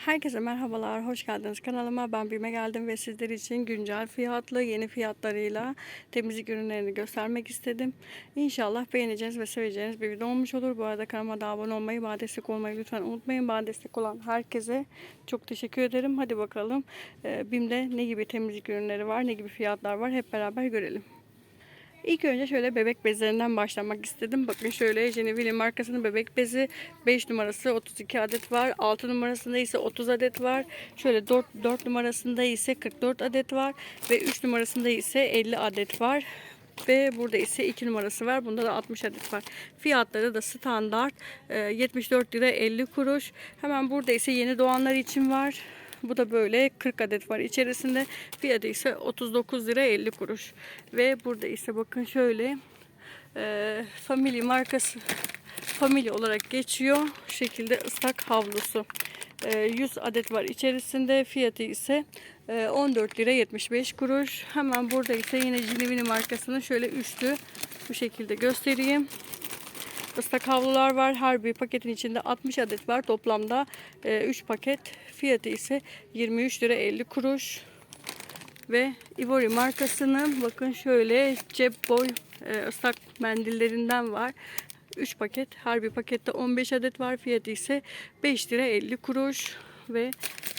Herkese merhabalar, hoş geldiniz kanalıma. Ben Bime geldim ve sizler için güncel fiyatlı, yeni fiyatlarıyla temizlik ürünlerini göstermek istedim. İnşallah beğeneceğiniz ve seveceğiniz bir video olmuş olur. Bu arada kanalıma da abone olmayı, bana destek olmayı lütfen unutmayın. Bana destek olan herkese çok teşekkür ederim. Hadi bakalım e, Bim'de ne gibi temizlik ürünleri var, ne gibi fiyatlar var hep beraber görelim. İlk önce şöyle bebek bezlerinden başlamak istedim. Bakın şöyle Geneville markasının bebek bezi 5 numarası 32 adet var. 6 numarasında ise 30 adet var. Şöyle 4, 4 numarasında ise 44 adet var. Ve 3 numarasında ise 50 adet var. Ve burada ise 2 numarası var. Bunda da 60 adet var. Fiyatları da standart. e, 74 lira 50 kuruş. Hemen burada ise yeni doğanlar için var. Bu da böyle 40 adet var içerisinde. Fiyatı ise 39 lira 50 kuruş. Ve burada ise bakın şöyle e, Family markası Family olarak geçiyor. Şu şekilde ıslak havlusu. E, 100 adet var içerisinde. Fiyatı ise e, 14 lira 75 kuruş. Hemen burada ise yine Jinivini markasının şöyle üçlü bu şekilde göstereyim. Islak havlular var. Her bir paketin içinde 60 adet var. Toplamda 3 paket. Fiyatı ise 23 lira 50 kuruş. Ve Ivory markasının bakın şöyle cep boy e, ıslak mendillerinden var. 3 paket. Her bir pakette 15 adet var. Fiyatı ise 5 lira 50 kuruş. Ve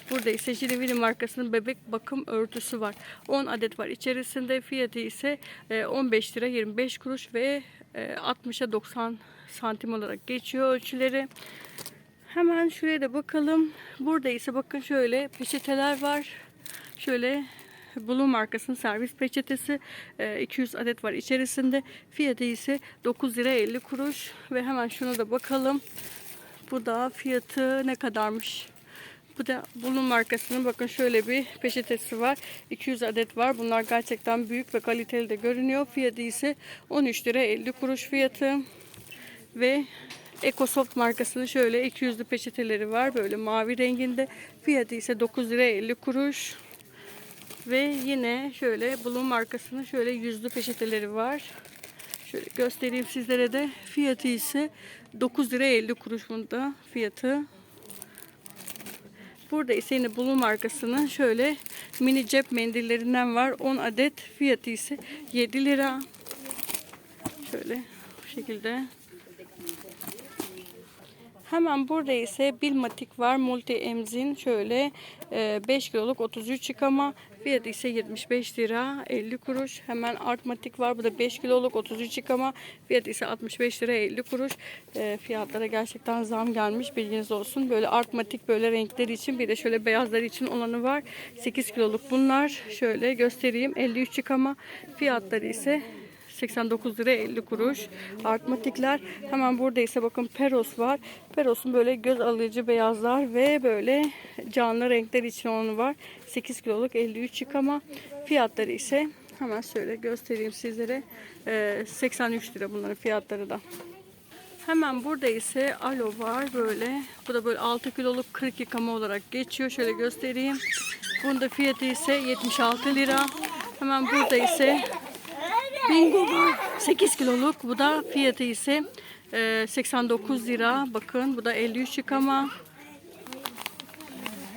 burada ise Jineville markasının bebek bakım örtüsü var. 10 adet var içerisinde. Fiyatı ise e, 15 lira 25 kuruş ve e, 60'a 90 santim olarak geçiyor ölçüleri. Hemen şuraya da bakalım. Burada ise bakın şöyle peçeteler var. Şöyle Blue markasının servis peçetesi e, 200 adet var içerisinde. Fiyatı ise 9 lira 50 kuruş. Ve hemen şuna da bakalım. Bu da fiyatı ne kadarmış? Bu da Blue markasının bakın şöyle bir peçetesi var. 200 adet var. Bunlar gerçekten büyük ve kaliteli de görünüyor. Fiyatı ise 13 lira 50 kuruş fiyatı. Ve EcoSoft markasının şöyle 200'lü peçeteleri var. Böyle mavi renginde. Fiyatı ise 9 lira 50 kuruş. Ve yine şöyle Blue markasının şöyle yüzlü peçeteleri var. Şöyle göstereyim sizlere de. Fiyatı ise 9 lira 50 kuruş bunda fiyatı. Burada ise yine Blue markasının şöyle mini cep mendillerinden var. 10 adet. Fiyatı ise 7 lira. Şöyle bu şekilde. Hemen burada ise Bilmatik var. Multi emzin şöyle e, 5 kiloluk 33 yıkama. Fiyatı ise 75 lira 50 kuruş. Hemen Artmatik var. Bu da 5 kiloluk 33 yıkama. Fiyatı ise 65 lira 50 kuruş. E, fiyatlara gerçekten zam gelmiş. Bilginiz olsun. Böyle Artmatik böyle renkleri için bir de şöyle beyazları için olanı var. 8 kiloluk bunlar. Şöyle göstereyim. 53 yıkama. Fiyatları ise 89 lira 50 kuruş. Artmatikler hemen burada ise bakın Peros var. Peros'un böyle göz alıcı beyazlar ve böyle canlı renkler için olanı var. 8 kiloluk 53 yıkama. Fiyatları ise hemen şöyle göstereyim sizlere. Ee, 83 lira bunların fiyatları da. Hemen burada ise alo var böyle. Bu da böyle 6 kiloluk 40 yıkama olarak geçiyor. Şöyle göstereyim. Bunda fiyatı ise 76 lira. Hemen burada ise Bingo var. 8 kiloluk. Bu da fiyatı ise e, 89 lira. Bakın bu da 53 yıkama.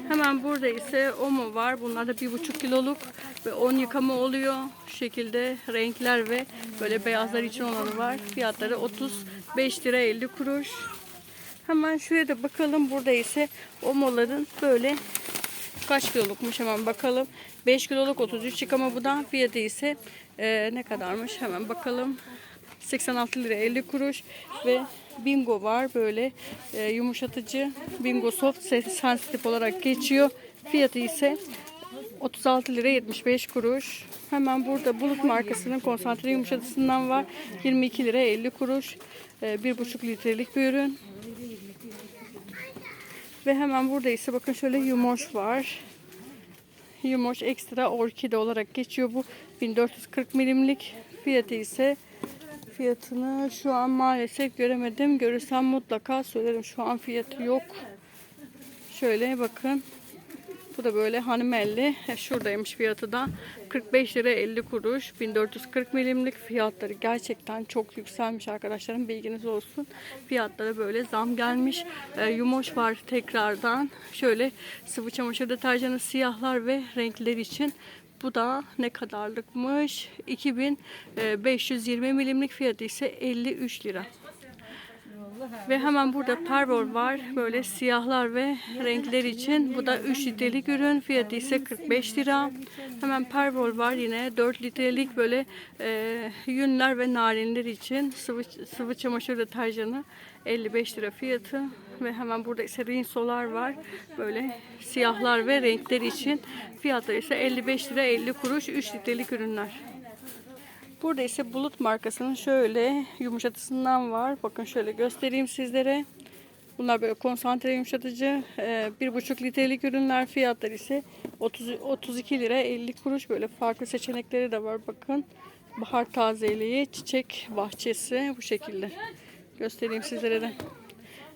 Hemen burada ise Omo var. Bunlar da 1,5 kiloluk ve 10 yıkama oluyor. Şu şekilde renkler ve böyle beyazlar için olanı var. Fiyatları 35 lira 50 kuruş. Hemen şuraya da bakalım. Burada ise Omo'ların böyle kaç kilolukmuş hemen bakalım. 5 kiloluk 33 yıkama bu da. Fiyatı ise e, ne kadarmış hemen bakalım. 86 lira 50 kuruş ve Bingo var böyle e, yumuşatıcı Bingo Soft sensitif olarak geçiyor. Fiyatı ise 36 lira 75 kuruş. Hemen burada Bulut markasının konsantre yumuşatıcısından var. 22 lira 50 kuruş. E, 1,5 litrelik bir ürün. Ve hemen burada ise bakın şöyle yumoş var. Yumoş ekstra orkide olarak geçiyor bu 1440 milimlik. Fiyatı ise fiyatını şu an maalesef göremedim. Görürsem mutlaka söylerim. Şu an fiyatı yok. Şöyle bakın. Bu da böyle hanım elli. E, Şuradaymış fiyatı da 45 lira 50 kuruş. 1440 milimlik fiyatları gerçekten çok yükselmiş arkadaşlarım. Bilginiz olsun. Fiyatlara böyle zam gelmiş. E, yumoş var tekrardan. Şöyle sıvı çamaşır deterjanı siyahlar ve renkler için bu da ne kadarlıkmış? 2520 milimlik fiyatı ise 53 lira. Ve hemen burada pervol var. Böyle siyahlar ve renkler için. Bu da 3 litrelik ürün. Fiyatı ise 45 lira. Hemen pervol var yine. 4 litrelik böyle e, yünler ve narinler için. Sıvı, sıvı çamaşır deterjanı 55 lira fiyatı. Ve hemen burada ise rinsolar var. Böyle siyahlar ve renkler için. Fiyatları ise 55 lira 50 kuruş 3 litrelik ürünler. Burada ise Bulut markasının şöyle yumuşatısından var. Bakın şöyle göstereyim sizlere. Bunlar böyle konsantre yumuşatıcı. Ee, bir buçuk litrelik ürünler fiyatları ise 30, 32 lira 50 kuruş. Böyle farklı seçenekleri de var. Bakın bahar tazeliği, çiçek bahçesi bu şekilde. Göstereyim sizlere de.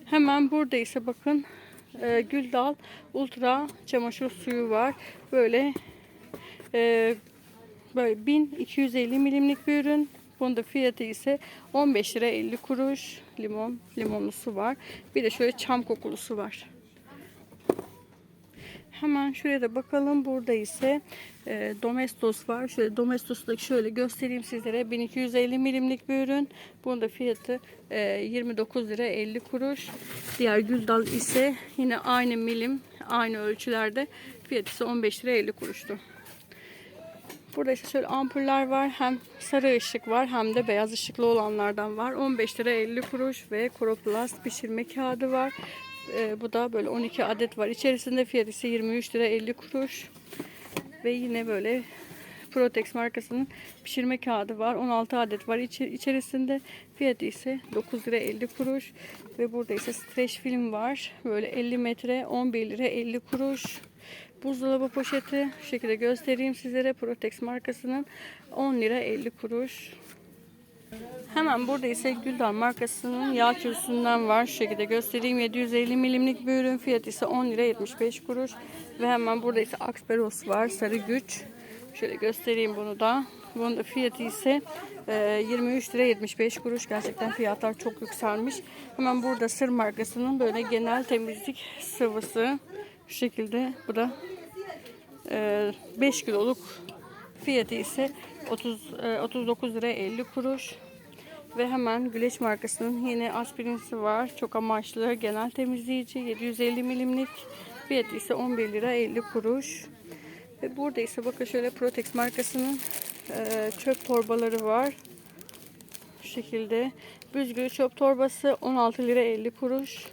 Hemen burada ise bakın e, Güldal Ultra çamaşır suyu var. Böyle e, Böyle 1250 milimlik bir ürün. Bunun da fiyatı ise 15 lira 50 kuruş. Limon, limonlu su var. Bir de şöyle çam kokulu su var. Hemen şuraya da bakalım. Burada ise e, Domestos var. Şöyle Domestos'taki şöyle göstereyim sizlere. 1250 milimlik bir ürün. Bunun da fiyatı e, 29 lira 50 kuruş. Diğer Güldal ise yine aynı milim, aynı ölçülerde. Fiyatı ise 15 lira 50 kuruştu. Burada ise şöyle ampuller var. Hem sarı ışık var hem de beyaz ışıklı olanlardan var. 15 lira 50 kuruş ve Coroplast pişirme kağıdı var. Ee, bu da böyle 12 adet var. İçerisinde fiyatı ise 23 lira 50 kuruş. Ve yine böyle Protex markasının pişirme kağıdı var. 16 adet var İçi- içerisinde. Fiyatı ise 9 lira 50 kuruş. Ve burada ise streç film var. Böyle 50 metre 11 lira 50 kuruş. Buzdolabı poşeti şu şekilde göstereyim sizlere. Protex markasının 10 lira 50 kuruş. Hemen burada ise Güldan markasının yağ çözüsünden var. Şu şekilde göstereyim. 750 milimlik bir ürün fiyatı ise 10 lira 75 kuruş. Ve hemen burada ise Axperos var. Sarı güç. Şöyle göstereyim bunu da. Bunun da fiyatı ise e, 23 lira 75 kuruş. Gerçekten fiyatlar çok yükselmiş. Hemen burada Sır markasının böyle genel temizlik sıvısı. Şu şekilde bu da e, 5 kiloluk fiyatı ise 30 e, 39 lira 50 kuruş. Ve hemen Güleç markasının yine aspirinsi var. Çok amaçlı genel temizleyici 750 milimlik. Fiyatı ise 11 lira 50 kuruş. Ve burada ise bakın şöyle Protex markasının e, çöp torbaları var. Şu şekilde. Büzgülü çöp torbası 16 lira 50 kuruş.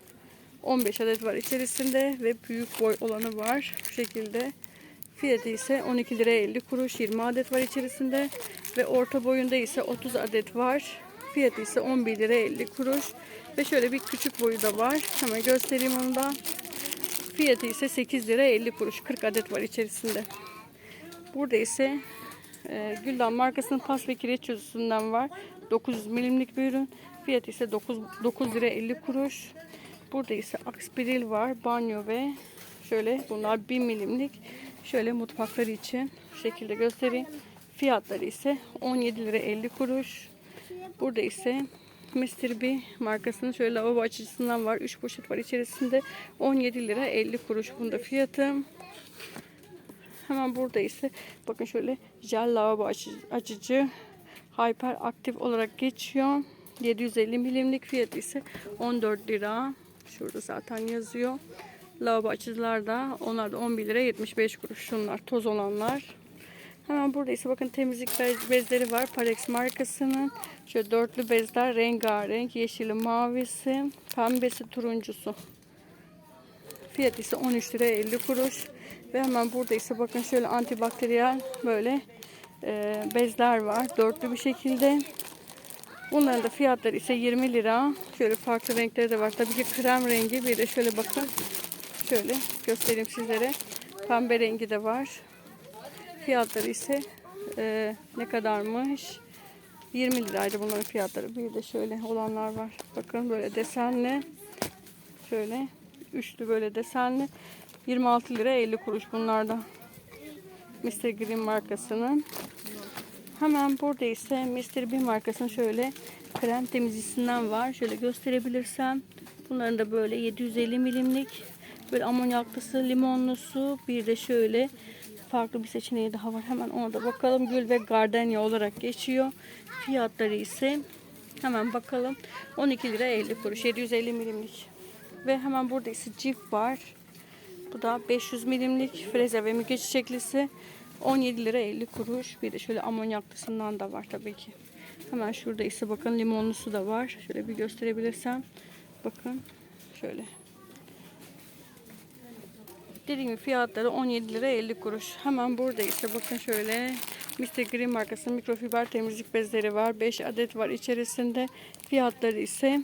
15 adet var içerisinde ve büyük boy olanı var. Bu şekilde. Fiyatı ise 12 lira 50 kuruş. 20 adet var içerisinde. Ve orta boyunda ise 30 adet var. Fiyatı ise 11 lira 50 kuruş. Ve şöyle bir küçük boyu da var. Hemen göstereyim onu da. Fiyatı ise 8 lira 50 kuruş. 40 adet var içerisinde. Burada ise e, Güldan markasının pas ve kireç çözüsünden var. 900 milimlik bir ürün. Fiyatı ise 9, 9 lira 50 kuruş. Burada ise Aspiril var. Banyo ve şöyle bunlar 1000 milimlik. Şöyle mutfakları için şekilde göstereyim. Fiyatları ise 17 lira 50 kuruş. Burada ise Mr. B markasının şöyle lavabo açıcısından var. 3 poşet var içerisinde. 17 lira 50 kuruş bunda fiyatı. Hemen burada ise bakın şöyle jel lavabo açıcı hyper aktif olarak geçiyor. 750 milimlik fiyatı ise 14 lira. Şurada zaten yazıyor. Lavabo açıcılar da onlar da 11 lira 75 kuruş. Şunlar toz olanlar. Hemen burada ise bakın temizlik bez- bezleri var. Parex markasının. Şöyle dörtlü bezler rengarenk. Yeşili, mavisi, pembesi, turuncusu. Fiyat ise 13 lira 50 kuruş. Ve hemen burada ise bakın şöyle antibakteriyel böyle bezler var. Dörtlü bir şekilde. Bunların da fiyatları ise 20 lira. Şöyle farklı renkleri de var. Tabii ki krem rengi. Bir de şöyle bakın. Şöyle göstereyim sizlere. Pembe rengi de var. Fiyatları ise e, ne kadarmış? 20 liraydı bunların fiyatları. Bir de şöyle olanlar var. Bakın böyle desenli. Şöyle Üçlü böyle desenli. 26 lira 50 kuruş bunlarda. Mr. Green markasının. Hemen burada ise Mr. Bean markasının şöyle krem temizlisinden var. Şöyle gösterebilirsem. Bunların da böyle 750 milimlik böyle amonyaklısı, limonlusu bir de şöyle farklı bir seçeneği daha var. Hemen ona da bakalım. Gül ve gardenya olarak geçiyor. Fiyatları ise hemen bakalım. 12 lira 50 kuruş. 750 milimlik. Ve hemen burada ise cif var. Bu da 500 milimlik freze ve müge çiçeklisi. 17 lira 50 kuruş. Bir de şöyle amonyaklısından da var tabii ki. Hemen şurada ise bakın limonlusu da var. Şöyle bir gösterebilirsem. Bakın şöyle. Dediğim gibi fiyatları 17 lira 50 kuruş. Hemen burada ise bakın şöyle Mr. Green markasının mikrofiber temizlik bezleri var. 5 adet var içerisinde. Fiyatları ise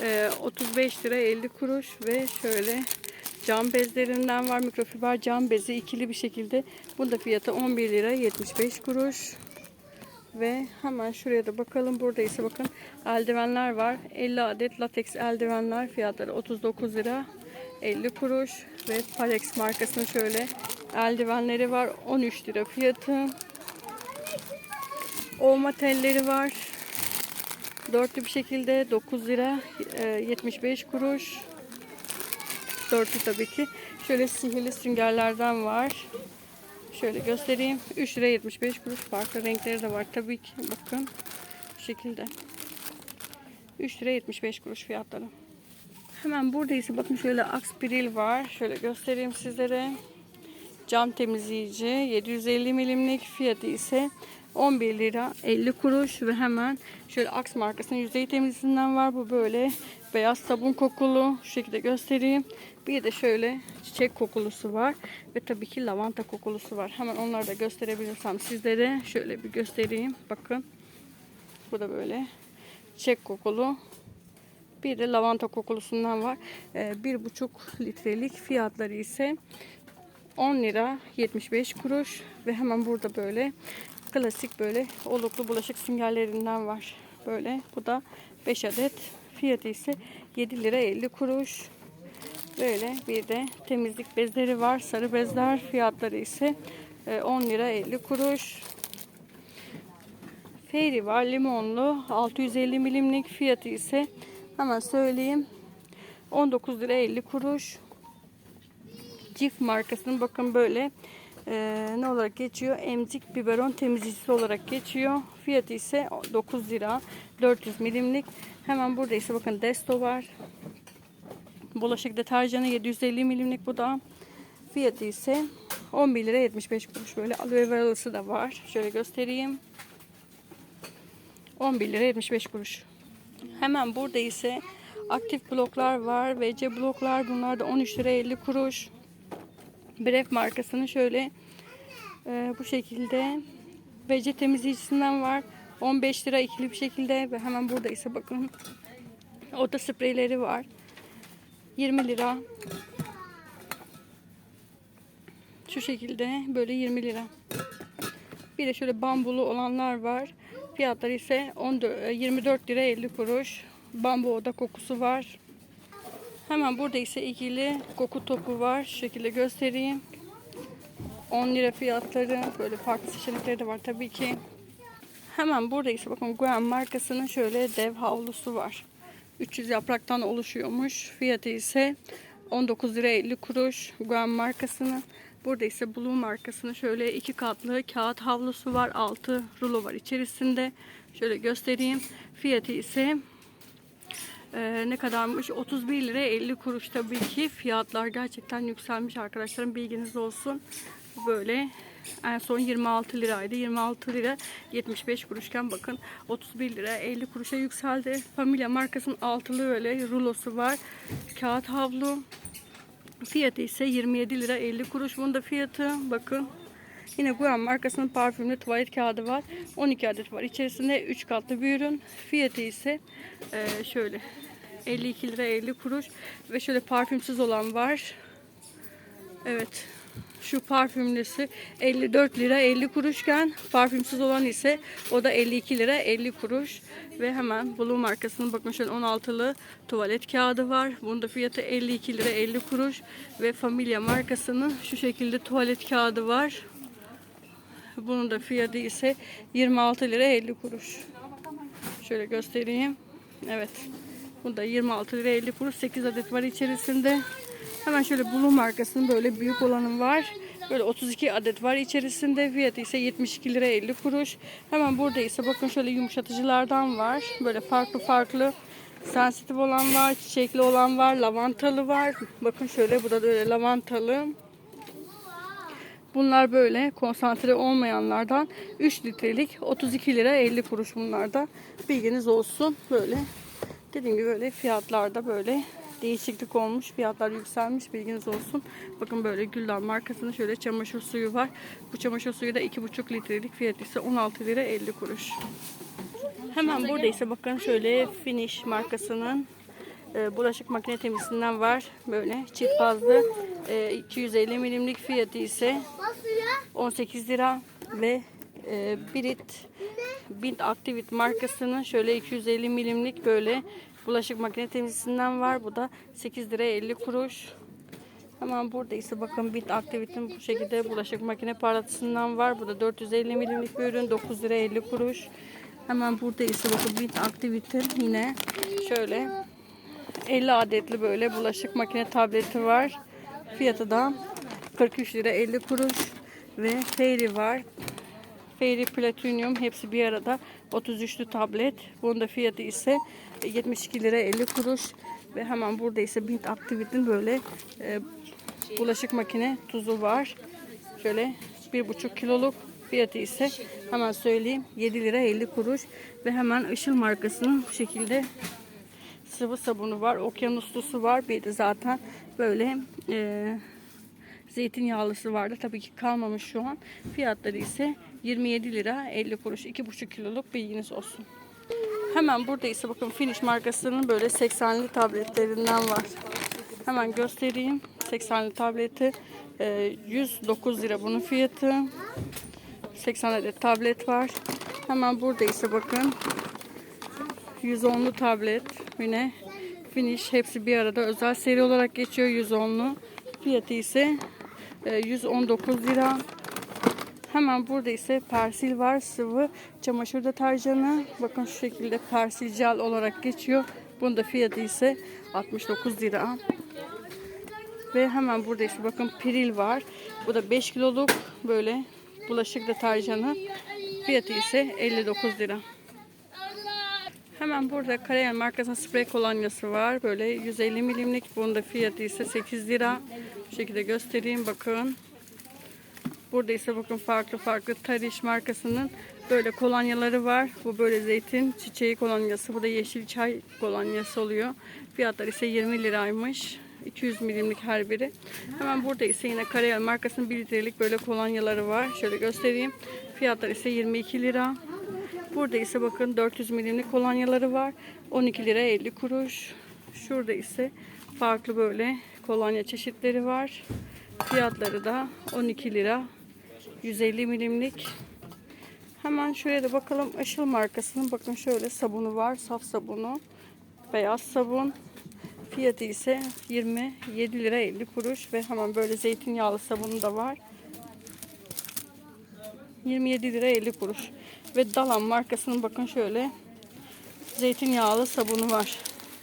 e, 35 lira 50 kuruş ve şöyle cam bezlerinden var. Mikrofiber cam bezi ikili bir şekilde. Bunda fiyatı 11 lira 75 kuruş. Ve hemen şuraya da bakalım. Burada ise bakın eldivenler var. 50 adet lateks eldivenler. Fiyatları 39 lira 50 kuruş. Ve Palex markasının şöyle eldivenleri var. 13 lira fiyatı. Olma telleri var. Dörtlü bir şekilde 9 lira e, 75 kuruş. Dörtlü tabii ki. Şöyle sihirli süngerlerden var. Şöyle göstereyim. 3 lira 75 kuruş. Farklı renkleri de var tabii ki. Bakın. Bu şekilde. 3 lira 75 kuruş fiyatları. Hemen burada ise bakın şöyle Aspiril var. Şöyle göstereyim sizlere. Cam temizleyici 750 milimlik fiyatı ise 11 lira 50 kuruş ve hemen şöyle Axe markasının yüzey temizliğinden var. Bu böyle beyaz sabun kokulu. Şu şekilde göstereyim. Bir de şöyle çiçek kokulusu var ve tabii ki lavanta kokulusu var. Hemen onları da gösterebilirsem sizlere şöyle bir göstereyim. Bakın. Bu da böyle çiçek kokulu. Bir de lavanta kokulusundan var. Ee, bir buçuk litrelik fiyatları ise 10 lira 75 kuruş ve hemen burada böyle klasik böyle oluklu bulaşık süngerlerinden var. Böyle bu da 5 adet. Fiyatı ise 7 lira 50 kuruş. Böyle bir de temizlik bezleri var. Sarı bezler fiyatları ise e, 10 lira 50 kuruş. Fairy var limonlu 650 milimlik fiyatı ise hemen söyleyeyim 19 lira 50 kuruş. Cif markasının bakın böyle e, ne olarak geçiyor? Emzik biberon temizleyicisi olarak geçiyor. Fiyatı ise 9 lira 400 milimlik. Hemen burada ise bakın Desto var. Bulaşık deterjanı 750 milimlik bu da. Fiyatı ise 11 lira 75 kuruş. Böyle aloe veralısı da var. Şöyle göstereyim. 11 lira 75 kuruş. Hemen burada ise aktif bloklar var. VC bloklar bunlar da 13 lira 50 kuruş. Bref markasının şöyle e, bu şekilde VC temizleyicisinden var. 15 lira ikili bir şekilde ve hemen burada ise bakın oda spreyleri var. 20 lira. Şu şekilde böyle 20 lira. Bir de şöyle bambulu olanlar var. Fiyatları ise 14, 24 lira 50 kuruş. Bambu oda kokusu var. Hemen burada ise ikili koku topu var. Şu şekilde göstereyim. 10 lira fiyatları. Böyle farklı seçenekleri de var tabii ki. Hemen burada ise bakın Guam markasının şöyle dev havlusu var. 300 yapraktan oluşuyormuş. Fiyatı ise 19 lira 50 kuruş. Guam markasının. Burada ise Blue markasının şöyle iki katlı kağıt havlusu var. 6 rulo var içerisinde. Şöyle göstereyim. Fiyatı ise ee, ne kadarmış? 31 lira 50 kuruş tabii ki. Fiyatlar gerçekten yükselmiş arkadaşlarım. Bilginiz olsun. Böyle en son 26 liraydı. 26 lira 75 kuruşken bakın 31 lira 50 kuruşa yükseldi. Familia markasının altılı böyle rulosu var. Kağıt havlu. Fiyatı ise 27 lira 50 kuruş. Bunun da fiyatı bakın. Yine Guam markasının parfümlü tuvalet kağıdı var. 12 adet var. İçerisinde 3 katlı bir ürün. Fiyatı ise e, şöyle 52 lira 50 kuruş. Ve şöyle parfümsüz olan var. Evet. şu parfümlüsü 54 lira 50 kuruşken parfümsüz olan ise o da 52 lira 50 kuruş. Ve hemen Blue markasının bakın şöyle 16'lı tuvalet kağıdı var. Bunun da fiyatı 52 lira 50 kuruş. Ve Familia markasının şu şekilde tuvalet kağıdı var. Bunun da fiyatı ise 26 lira 50 kuruş. Şöyle göstereyim. Evet. Bunda 26 lira 50 kuruş 8 adet var içerisinde. Hemen şöyle Blue markasının böyle büyük olanı var. Böyle 32 adet var içerisinde. Fiyatı ise 72 lira 50 kuruş. Hemen burada ise bakın şöyle yumuşatıcılardan var. Böyle farklı farklı sensitif olan var, çiçekli olan var, lavantalı var. Bakın şöyle bu da böyle lavantalı. Bunlar böyle konsantre olmayanlardan 3 litrelik 32 lira 50 kuruş bunlarda. Bilginiz olsun. Böyle dediğim gibi böyle fiyatlarda böyle değişiklik olmuş. Fiyatlar yükselmiş. Bilginiz olsun. Bakın böyle Güldan markasının şöyle çamaşır suyu var. Bu çamaşır suyu da 2,5 litrelik fiyatı ise 16 lira 50 kuruş. Hemen burada ise bakın şöyle Finish markasının e, bulaşık makine temizliğinden var. Böyle çift fazlı e, 250 milimlik fiyatı ise 18 lira ve e, Bint Activit markasının şöyle 250 milimlik böyle bulaşık makine temizlisinden var. Bu da 8 lira 50 kuruş. Hemen burada ise bakın Bint Activit'in bu şekilde bulaşık makine parlatısından var. Bu da 450 milimlik bir ürün 9 lira 50 kuruş. Hemen burada ise bakın Bint Activit'in yine şöyle 50 adetli böyle bulaşık makine tableti var. Fiyatı da 43 lira 50 kuruş ve Fairy var. Fairy Platinum hepsi bir arada 33'lü tablet. Bunun da fiyatı ise 72 lira 50 kuruş ve hemen burada ise Bint Activit'in böyle e, bulaşık makine tuzu var. Şöyle 1,5 kiloluk fiyatı ise hemen söyleyeyim 7 lira 50 kuruş ve hemen Işıl markasının bu şekilde sıvı sabunu var. Okyanuslusu var. Bir de zaten böyle e, zeytinyağlısı vardı. Tabii ki kalmamış şu an. Fiyatları ise 27 lira 50 kuruş. 2,5 kiloluk bilginiz olsun. Hemen burada ise bakın Finish markasının böyle 80'li tabletlerinden var. Hemen göstereyim. 80'li tableti e, 109 lira bunun fiyatı. 80 adet tablet var. Hemen burada ise bakın 110'lu tablet yine finish hepsi bir arada. Özel seri olarak geçiyor 110'lu fiyatı ise e, 119 lira. Hemen burada ise persil var sıvı çamaşır deterjanı bakın şu şekilde persil jel olarak geçiyor. Bunun da fiyatı ise 69 lira. Ve hemen burada ise bakın piril var. Bu da 5 kiloluk böyle bulaşık deterjanı fiyatı ise 59 lira Hemen burada Karayel markasının sprey kolonyası var. Böyle 150 milimlik. Bunun da fiyatı ise 8 lira. Bu şekilde göstereyim bakın. Burada ise bakın farklı farklı Tariş markasının böyle kolonyaları var. Bu böyle zeytin çiçeği kolonyası. Bu da yeşil çay kolonyası oluyor. Fiyatlar ise 20 liraymış. 200 milimlik her biri. Hemen burada ise yine Karayel markasının 1 litrelik böyle kolonyaları var. Şöyle göstereyim. Fiyatlar ise 22 lira. Burada ise bakın 400 milimlik kolonyaları var. 12 lira 50 kuruş. Şurada ise farklı böyle kolonya çeşitleri var. Fiyatları da 12 lira 150 milimlik. Hemen şuraya da bakalım Işıl markasının bakın şöyle sabunu var. Saf sabunu. Beyaz sabun. Fiyatı ise 27 lira 50 kuruş ve hemen böyle zeytinyağlı sabunu da var. 27 lira 50 kuruş. Ve Dalan markasının bakın şöyle zeytinyağlı sabunu var.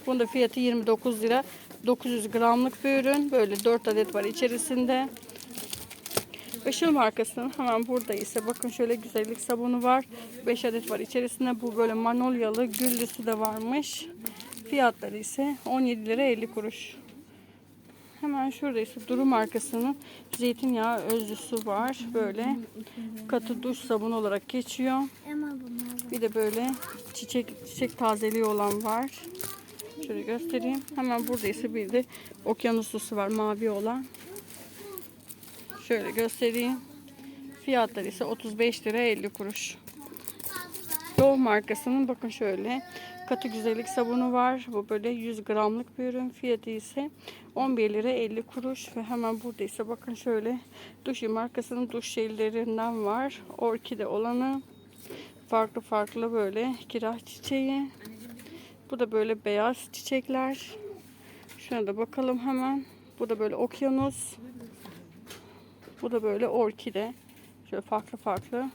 Bunun da fiyatı 29 lira. 900 gramlık bir ürün. Böyle 4 adet var içerisinde. Işıl markasının hemen burada ise bakın şöyle güzellik sabunu var. 5 adet var içerisinde. Bu böyle manolyalı güllüsü de varmış. Fiyatları ise 17 lira 50 kuruş. Hemen şurada ise Duru markasının zeytinyağı özlüsü var. Böyle katı duş sabunu olarak geçiyor. Bir de böyle çiçek çiçek tazeliği olan var. Şöyle göstereyim. Hemen burada ise bir de okyanuslusu var mavi olan. Şöyle göstereyim. Fiyatları ise 35 lira 50 kuruş. Dove markasının bakın şöyle Katı güzellik sabunu var. Bu böyle 100 gramlık bir ürün. Fiyatı ise 11 lira 50 kuruş. Ve hemen burada ise bakın şöyle Duşi markasının duş jellerinden var. Orkide olanı. Farklı farklı böyle kiraz çiçeği. Bu da böyle beyaz çiçekler. Şuna da bakalım hemen. Bu da böyle okyanus. Bu da böyle orkide. Şöyle farklı farklı.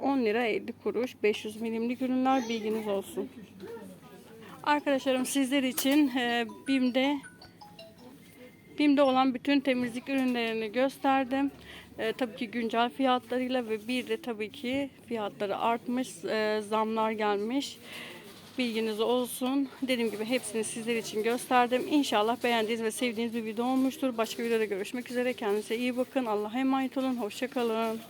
10 lira 50 kuruş. 500 milimlik ürünler bilginiz olsun. Arkadaşlarım sizler için e, BİM'de BİM'de olan bütün temizlik ürünlerini gösterdim. E, tabii ki güncel fiyatlarıyla ve bir de tabii ki fiyatları artmış, e, zamlar gelmiş. Bilginiz olsun. Dediğim gibi hepsini sizler için gösterdim. İnşallah beğendiğiniz ve sevdiğiniz bir video olmuştur. Başka videoda görüşmek üzere. Kendinize iyi bakın. Allah'a emanet olun. Hoşçakalın.